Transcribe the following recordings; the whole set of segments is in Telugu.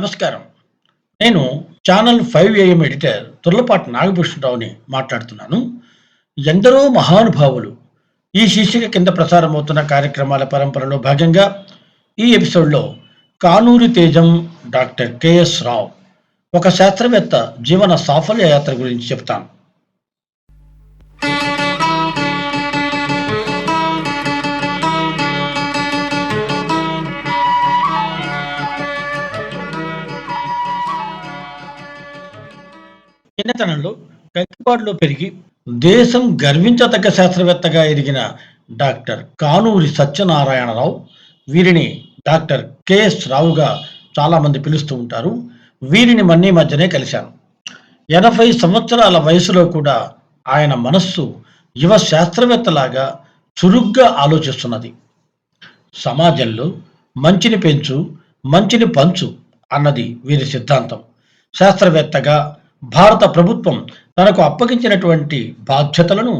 నమస్కారం. నేను channel five AM editor Turlapati నాగభూషణరావుని మాట్లాడుతున్నాను. ఎందరో మహానుభావులు ఈ శీర్షిక కింద ప్రసారమవుతున్న కార్యక్రమాల పరంపరలో భాగంగా ఈ ఎపిసోడ్లో కానూరి తేజం డాక్టర్ కెఎస్ రావు ఒక శాస్త్రవేత్త జీవన సాఫల్య యాత్ర గురించి చెప్తాను చిన్నతనంలో కంకిపాడులో పెరిగి దేశం గర్వించదగ్గ శాస్త్రవేత్తగా ఎదిగిన డాక్టర్ కానూరి సత్యనారాయణరావు వీరిని డాక్టర్ కెఎస్ రావుగా చాలామంది పిలుస్తూ ఉంటారు. వీరిని మన్నీ మధ్యనే కలిశాను. ఎనభై సంవత్సరాల వయసులో కూడా ఆయన మనస్సు యువ శాస్త్రవేత్తలాగా చురుగ్గా ఆలోచిస్తున్నది. సమాజంలో మంచిని పెంచు మంచిని పంచు అన్నది వీరి సిద్ధాంతం. శాస్త్రవేత్తగా భారత ప్రభుత్వం తనకు అప్పగించినటువంటి బాధ్యతలను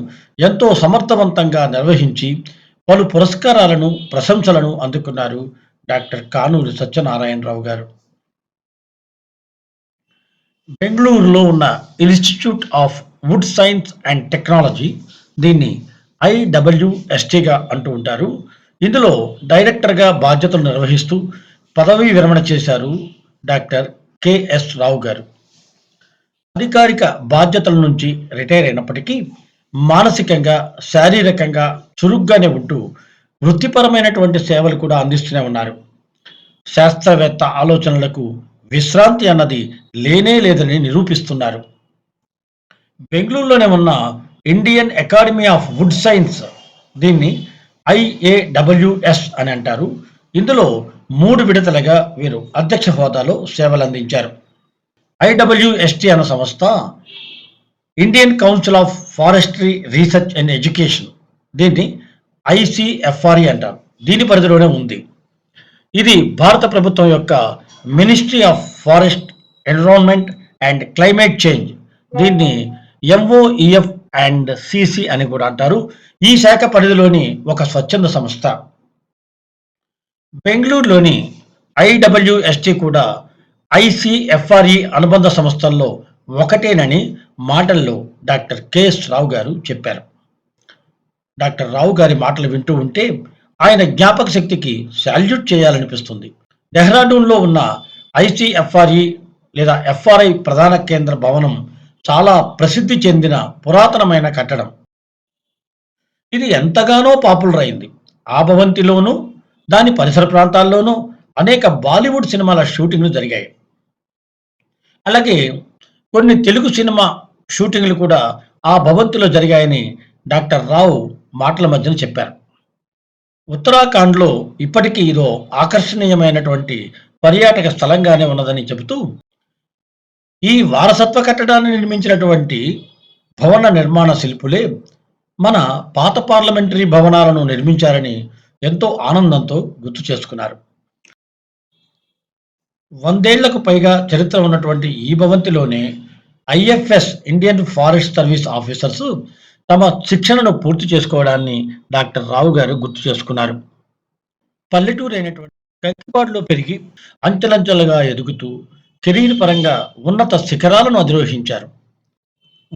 ఎంతో సమర్థవంతంగా నిర్వహించి పలు పురస్కారాలను ప్రశంసలను అందుకున్నారు డాక్టర్ కానూరు సత్యనారాయణరావు గారు. బెంగళూరులో ఉన్న institute of wood science and technology దీన్ని ఐడబ్ల్యూఎస్టీగా అంటూ ఉంటారు. ఇందులో డైరెక్టర్గా బాధ్యతలు నిర్వహిస్తూ పదవీ విరమణ చేశారు డాక్టర్ కెఎస్ రావు గారు. అధికారిక బాధ్యతల నుంచి రిటైర్ అయినప్పటికీ మానసికంగా శారీరకంగా చురుగ్గానే ఉంటూ వృత్తిపరమైనటువంటి సేవలు కూడా అందిస్తూనే ఉన్నారు. శాస్త్రవేత్త ఆలోచనలకు విశ్రాంతి అన్నది లేనే లేదని నిరూపిస్తున్నారు. బెంగళూరులోనే ఉన్న Indian academy of wood science దీన్ని ఐఏడబ్ల్యూఎస్ అని అంటారు. ఇందులో మూడు విడతలుగా వీరు అధ్యక్ష హోదాలో సేవలు అందించారు ఐడబ్ల్యూఎస్టీ అన్న సంస్థ Indian council of forestry research and education దీన్ని ఐసిఎఫ్ఆర్ఈ అంటారు. దీని పరిధిలోనే ఉంది. ఇది భారత ప్రభుత్వం యొక్క ministry of forest environment and climate change దీన్ని ఎంఓఈఎఫ్ అండ్ సిసి అని కూడా అంటారు. ఈ శాఖ పరిధిలోని ఒక స్వచ్ఛంద సంస్థ. బెంగళూరులోని ఐడబ్ల్యూఎస్టీ కూడా ఐసిఎఫ్ఆర్ఈ అనుబంధ సంస్థల్లో ఒకటేనని మాటల్లో డాక్టర్ కెఎస్ రావు గారు చెప్పారు. డాక్టర్ రావు గారి మాటలు వింటూ ఉంటే ఆయన జ్ఞాపక శక్తికి శాల్యూట్ చేయాలనిపిస్తుంది. డెహ్రాడూన్లో ఉన్న ఐసిఎఫ్ఆర్ఈ లేదా ఎఫ్ఆర్ఐ ప్రధాన కేంద్ర భవనం చాలా ప్రసిద్ధి చెందిన పురాతనమైన కట్టడం. ఇది ఎంతగానో పాపులర్ అయింది. ఆ భవంతిలోనూ దాని పరిసర ప్రాంతాల్లోనూ అనేక బాలీవుడ్ సినిమాల షూటింగ్లు జరిగాయి. అలాగే కొన్ని తెలుగు సినిమా షూటింగ్లు కూడా ఆ భవంతిలో జరిగాయని డాక్టర్ రావు మాటల మధ్యన చెప్పారు. ఉత్తరాఖండ్లో ఇప్పటికీ ఇదో ఆకర్షణీయమైనటువంటి పర్యాటక స్థలంగానే ఉన్నదని చెబుతూ ఈ వారసత్వ కట్టడాన్ని నిర్మించినటువంటి భవన నిర్మాణ శిల్పులే మన పాత పార్లమెంటరీ భవనాలను నిర్మించారని ఎంతో ఆనందంతో గుర్తు చేసుకున్నారు. వందేళ్ళకు పైగా చరిత్ర ఉన్నటువంటి ఈ భవంతిలోనే IFS Indian forest service officers తమ శిక్షణను పూర్తి చేసుకోవడాన్ని డాక్టర్ రావు గారు గుర్తు చేసుకున్నారు. పల్లెటూరు అయినటువంటి కంకిపాడులో పెరిగి అంచెలంచెలుగా ఎదుగుతూ కెరీర్ పరంగా ఉన్నత శిఖరాలను అధిరోహించారు.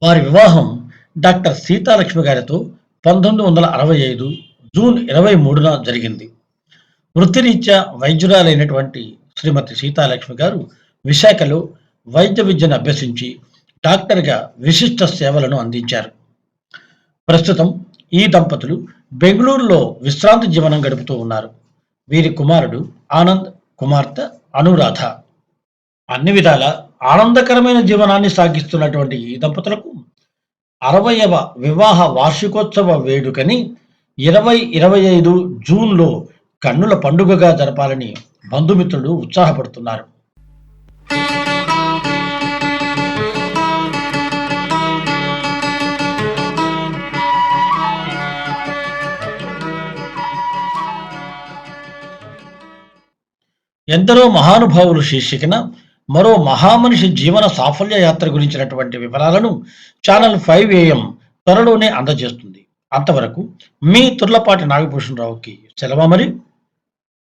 వారి వివాహం డాక్టర్ సీతాలక్ష్మి గారితో పంతొమ్మిది వందల అరవై ఐదు జూన్ ఇరవై మూడున జరిగింది. వృత్తిరీత్యా వైద్యురాలైనటువంటి శ్రీమతి సీతాలక్ష్మి గారు విశాఖలో వైద్య విద్యను అభ్యసించి డాక్టర్గా విశిష్ట సేవలను అందించారు. ప్రస్తుతం ఈ దంపతులు బెంగళూరులో విశ్రాంతి జీవనం గడుపుతూ ఉన్నారు. వీరి కుమారుడు ఆనంద్ కుమార్తె అనురాధ. అన్ని విధాల ఆనందకరమైన జీవనాన్ని సాగిస్తున్నటువంటి ఈ దంపతులకు అరవయవ వివాహ వార్షికోత్సవ వేడుకని ఇరవై ఇరవై ఐదు జూన్లో కన్నుల పండుగగా జరపాలని బంధుమిత్రులు ఉత్సాహపడుతున్నారు. ఎందరో మహానుభావులు శీర్షికన మరో మహామనిషి జీవన సాఫల్య యాత్ర గురించినటువంటి వివరాలను ఛానల్ ఫైవ్ ఏఎం త్వరలోనే అందజేస్తుంది. అంతవరకు మీ తుర్లపాటి నాగభూషణరావుకి సెలవు మరి?